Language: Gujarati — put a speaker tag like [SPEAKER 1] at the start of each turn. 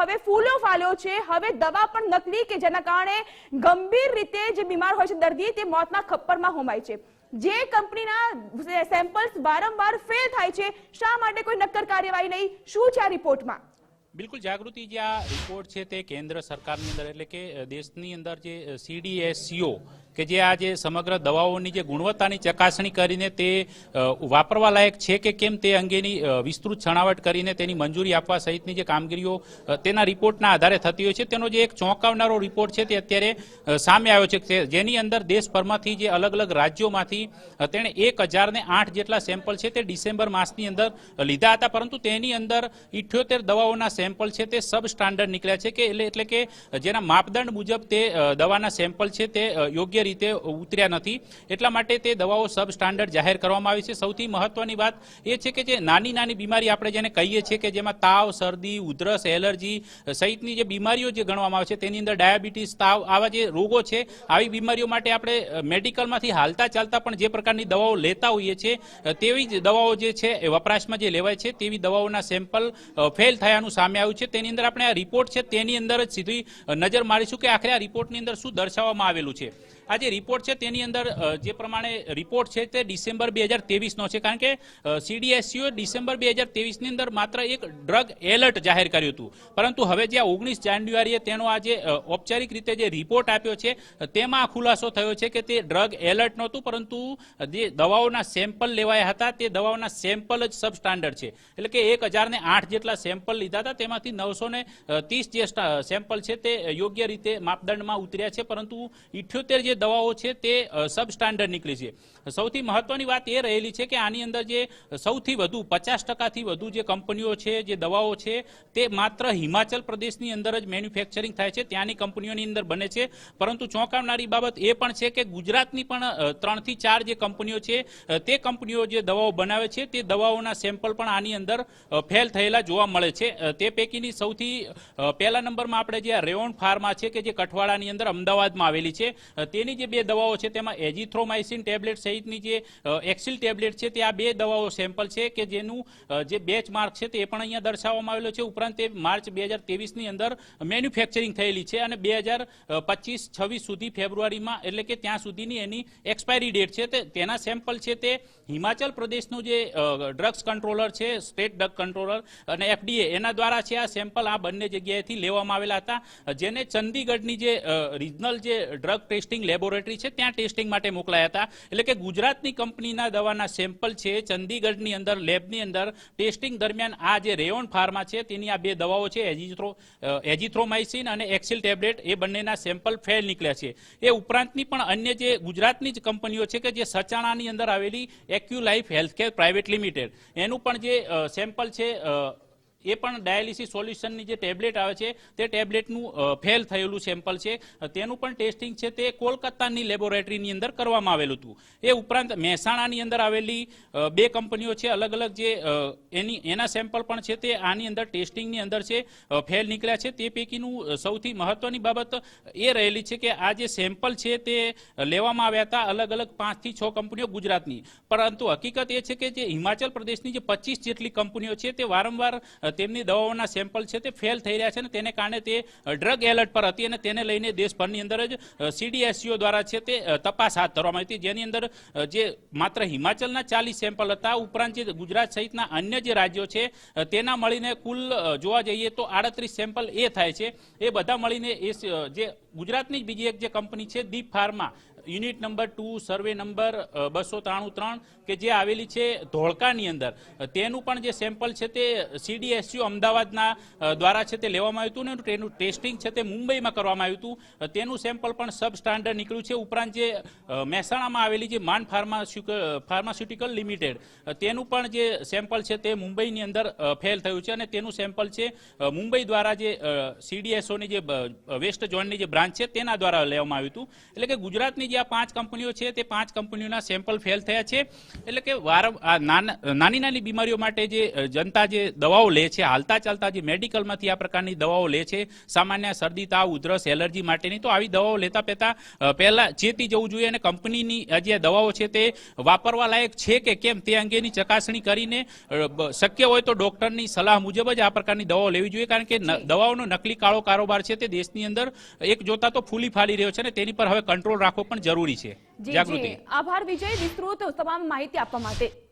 [SPEAKER 1] હવે ફૂલો ફાલ્યો છે. હવે દવા પણ નકલી કે જેના કારણે ગંભીર રીતે જે બીમાર હોય છે દર્દી તે મોતના ખપ્પરમાં હોમાય છે. જે કંપનીના સેમ્પલ્સ વારંવાર ફેલ થાય છે, શા માટે કોઈ નક્કર કાર્યવાહી નહીં? શું છે આ રિપોર્ટમાં?
[SPEAKER 2] બિલકુલ જાગૃતિ જે આ રિપોર્ટ છે તે કેન્દ્ર સરકારની અંદર એટલે કે દેશની અંદર જે સીડીએસસીઓ કે જે આ જે સમગ્ર દવાઓની જે ગુણવત્તાની ચકાસણી કરીને તે વાપરવા લાયક છે કે કેમ તે અંગેની વિસ્તૃત છણાવટ કરીને તેની મંજૂરી આપવા સહિતની જે કામગીરીઓ તેના રિપોર્ટના આધારે થતી હોય છે. તેનો જે એક ચોંકાવનારો રિપોર્ટ છે તે અત્યારે સામે આવ્યો છે જેની અંદર દેશભરમાંથી જે અલગ અલગ રાજ્યોમાંથી તેણે એક હજારને આઠ જેટલા સેમ્પલ છે તે ડિસેમ્બર માસની અંદર લીધા હતા. પરંતુ તેની અંદર ઇઠ્યોતેર દવાઓના સેમ્પલ છે તે સબ સ્ટાન્ડર્ડ નીકળ્યા છે કે એટલે એટલે કે જેના માપદંડ મુજબ તે દવાના સેમ્પલ છે તે અ, યોગ્ય રીતે ઉતર્યા નથી. એટલા માટે તે દવાઓ સબ સ્ટાન્ડર્ડ જાહેર કરવામાં આવી છે. સૌથી મહત્વની વાત એ છે કે જે નાની નાની બીમારી આપણે જેને કહીએ છીએ કે જેમાં તાવ, શરદી, ઉધરસ, એલર્જી સહિતની જે બીમારીઓ જે ગણવામાં આવે છે, તેની અંદર ડાયાબિટીસ, તાવ આવા જે રોગો છે, આવી બીમારીઓ માટે આપણે મેડિકલમાંથી હાલતા ચાલતા પણ જે પ્રકારની દવાઓ લેતા હોઈએ છીએ તેવી જ દવાઓ જે છે એ વપરાશમાં જે લેવાય છે, તેવી દવાઓના સેમ્પલ ફેલ થયાનું સામે આવ્યું છે. તેની અંદર આપણે આ રિપોર્ટ છે, તેની અંદર જ સીધી નજર મારીશું કે આખરે આ રિપોર્ટની અંદર શું દર્શાવવામાં આવેલું છે. આ જે રિપોર્ટ છે તેની અંદર જે પ્રમાણે રિપોર્ટ છે તે ડિસેમ્બર બે હજાર તેવીસનો છે. કારણ કે સીડીએસસીઓ ડિસેમ્બર બે હજાર તેવીસની અંદર માત્ર એક ડ્રગ એલર્ટ જાહેર કર્યું હતું. પરંતુ હવે જે ઓગણીસ જાન્યુઆરીએ તેનો આ જે ઔપચારિક રીતે જે રિપોર્ટ આપ્યો છે, તેમાં ખુલાસો થયો છે કે તે ડ્રગ એલર્ટ નહોતું, પરંતુ જે દવાઓના સેમ્પલ લેવાયા હતા, તે દવાઓના સેમ્પલ જ સબ સ્ટાન્ડર્ડ છે. એટલે કે એક હજારને આઠ જેટલા સેમ્પલ લીધા હતા, તેમાંથી નવસો ને ત્રીસ જે સેમ્પલ છે તે યોગ્ય રીતે માપદંડમાં ઉતર્યા છે. પરંતુ ઇઠ્યોતેર જે દવાઓ છે તે સબ સ્ટાન્ડર્ડ નીકળી છે. સૌથી મહત્વની વાત એ રહેલી છે કે આની અંદર જે સૌથી વધુ પચાસ ટકાથી વધુ જે કંપનીઓ છે જે દવાઓ છે તે માત્ર હિમાચલ પ્રદેશની અંદર જ મેન્યુફેક્ચરિંગ થાય છે ત્યાંની કંપનીઓની અંદર બને છે. પરંતુ ચોંકાવનારી બાબત એ પણ છે કે ગુજરાતની પણ ત્રણથી ચાર જે કંપનીઓ છે તે કંપનીઓ જે દવાઓ બનાવે છે તે દવાઓના સેમ્પલ પણ આની અંદર ફેલ થયેલા જોવા મળે છે. તે પૈકીની સૌથી પહેલા નંબરમાં આપણે જે રેઓન ફાર્મા છે કે જે કઠવાડાની અંદર અમદાવાદમાં આવેલી છે અ, તેની જે બે દવાઓ છે, તેમાં એજીથ્રોમાઇસિન ટેબ્લેટ સહિતની જે એક્સિલ ટેબ્લેટ છે, તે આ બે દવાઓ સેમ્પલ છે કે જેનું જે બેચ માર્ક છે, તે પણ અહીંયા દર્શાવવામાં આવેલો છે. ઉપરાંત તે માર્ચ બે હજારની અંદર મેન્યુફેક્ચરિંગ થયેલી છે અને બે હજાર પચીસ, છવ્વીસ સુધી ફેબ્રુઆરીમાં, એટલે કે ત્યાં સુધીની એની એક્સપાયરી ડેટ છે. તેના સેમ્પલ છે તે હિમાચલ પ્રદેશનું જે ડ્રગ્સ કંટ્રોલર છે, સ્ટેટ ડ્રગ કંટ્રોલર અને એફડીએ, એના દ્વારા છે આ સેમ્પલ આ બંને જગ્યાએથી લેવામાં આવેલા હતા, જેને ચંદીગઢની જે રિજનલ જે ડ્રગ ટેસ્ટિંગ લેબોરેટરી છે, ત્યાં ટેસ્ટિંગ માટે મોકલાયા હતા. એટલે કે ગુજરાતની કંપનીના દવાના સેમ્પલ છે, ચંદીગઢની અંદર, લેબની અંદર ટેસ્ટિંગ દરમિયાન આ જે રેયોન ફાર્મા છે, તેની આ બે દવાઓ છે એજીથ્રો એજીથ્રોમાઇસિન અને એક્સિલ ટેબ્લેટ, એ બંનેના સેમ્પલ ફેલ નીકળ્યા છે. એ ઉપરાંતની પણ અન્ય જે ગુજરાતની જ કંપનીઓ છે કે જે સચાણાની અંદર આવેલી Accu life healthcare private limited, એનું પણ જે સેમ્પલ છે એ પણ ડાયાલિસિસ સોલ્યુશનની જે ટેબ્લેટ આવે છે, તે ટેબ્લેટનું ફેલ થયેલું સેમ્પલ છે. તેનું પણ ટેસ્ટિંગ છે, તે કોલકાતાની લેબોરેટરીની અંદર કરવામાં આવેલું હતું. એ ઉપરાંત મહેસાણાની અંદર આવેલી બે કંપનીઓ છે, અલગ અલગ જે એની, એના સેમ્પલ પણ છે, તે આની અંદર ટેસ્ટિંગની અંદર છે ફેલ નીકળ્યા છે. તે પૈકીનું સૌથી મહત્વની બાબત એ રહેલી છે કે આ જે સેમ્પલ છે, તે લેવામાં આવ્યા હતા અલગ અલગ પાંચથી છ કંપનીઓ ગુજરાતની. પરંતુ હકીકત એ છે કે જે હિમાચલ પ્રદેશની જે પચીસ જેટલી કંપનીઓ છે, તે વારંવાર તેમની દવાઓના સેમ્પલ છે તે ફેલ થઈ રહ્યા છે અને તેને કારણે તે ડ્રગ એલર્ટ પર હતી અને તેને લઈને દેશભરની અંદર જ સીડીએસસીઓ દ્વારા છે તે તપાસ હાથ ધરવામાં આવી જેની અંદર જે માત્ર હિમાચલના ચાલીસ સેમ્પલ હતા, ઉપરાંત જે ગુજરાત સહિતના અન્ય જે રાજ્યો છે તેના મળીને કુલ જોવા જઈએ તો આડત્રીસ સેમ્પલ એ થાય છે. એ બધા મળીને એ જે ગુજરાતની જ બીજી એક જે કંપની છે Deep pharma unit number two, survey number બસો ત્રાણું ત્રણ, કે જે આવેલી છે ધોળકાની અંદર. તેનું પણ જે સેમ્પલ છે તે સીડીએસયુ અમદાવાદના દ્વારા છે તે લેવામાં આવ્યું હતું ને તેનું ટેસ્ટિંગ છે તે મુંબઈમાં કરવામાં આવ્યું હતું. તેનું સેમ્પલ પણ સબ સ્ટાન્ડર્ડ નીકળ્યું છે. ઉપરાંત જે મહેસાણામાં આવેલી જે માન ફાર્માસ્યુટિકલ ફાર્માસ્યુટિકલ લિમિટેડ તેનું પણ જે સેમ્પલ છે તે મુંબઈની અંદર ફેલ થયું છે. અને તેનું સેમ્પલ છે મુંબઈ દ્વારા જે સીડીએસઓની જે વેસ્ટ ઝોનની જે બ્રાન્ચ છે તેના દ્વારા લેવામાં આવ્યું હતું. એટલે કે ગુજરાતની જે આ પાંચ કંપનીઓ છે તે પાંચ કંપનીઓના સેમ્પલ ફેલ થયા છે. એટલે કે વાર નાની નાની બીમારીઓ માટે જે જનતા જે દવાઓ લે છે હાલતા ચાલતા જે મેડિકલમાંથી આ પ્રકારની દવાઓ લે છે સામાન્ય શરદી તાવ ઉધરસ એલર્જી માટેની તો આવી દવાઓ લેતા પહેતા પહેલાં પહેલા ચેતી જવું જોઈએ અને કંપનીની જે દવાઓ છે તે વાપરવા લાયક છે કે કેમ તે અંગેની ચકાસણી કરીને શક્ય હોય તો ડોક્ટરની સલાહ મુજબ જ આ પ્રકારની દવાઓ લેવી જોઈએ કારણ કે દવાઓનો નકલી કાળો કારોબાર છે તે દેશની અંદર એક જોતા તો ફૂલી ફાલી રહ્યો છે અને તેની પર હવે કંટ્રોલ રાખવો પણ જરૂરી છે. જાગૃતિ.
[SPEAKER 1] આભાર વિજય વિસ્તૃત તમામ માહિતી આપવા માટે.